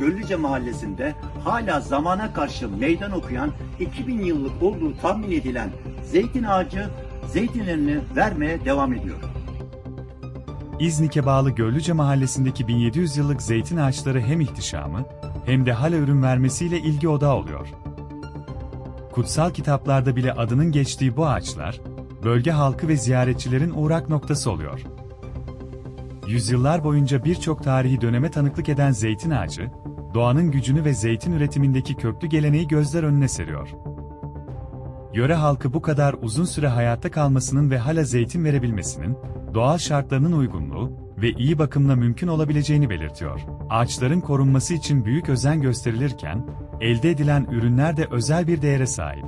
Göllüce mahallesinde hala zamana karşı meydan okuyan 2000 yıllık olduğu tahmin edilen zeytin ağacı zeytinlerini vermeye devam ediyor. İznik'e bağlı Göllüce mahallesindeki 1700 yıllık zeytin ağaçları hem ihtişamı hem de hala ürün vermesiyle ilgi odağı oluyor. Kutsal kitaplarda bile adının geçtiği bu ağaçlar, bölge halkı ve ziyaretçilerin uğrak noktası oluyor. Yüzyıllar boyunca birçok tarihi döneme tanıklık eden zeytin ağacı, doğanın gücünü ve zeytin üretimindeki köklü geleneği gözler önüne seriyor. Yöre halkı bu kadar uzun süre hayatta kalmasının ve hala zeytin verebilmesinin, doğal şartlarının uygunluğu ve iyi bakımla mümkün olabileceğini belirtiyor. Ağaçların korunması için büyük özen gösterilirken, elde edilen ürünler de özel bir değere sahip.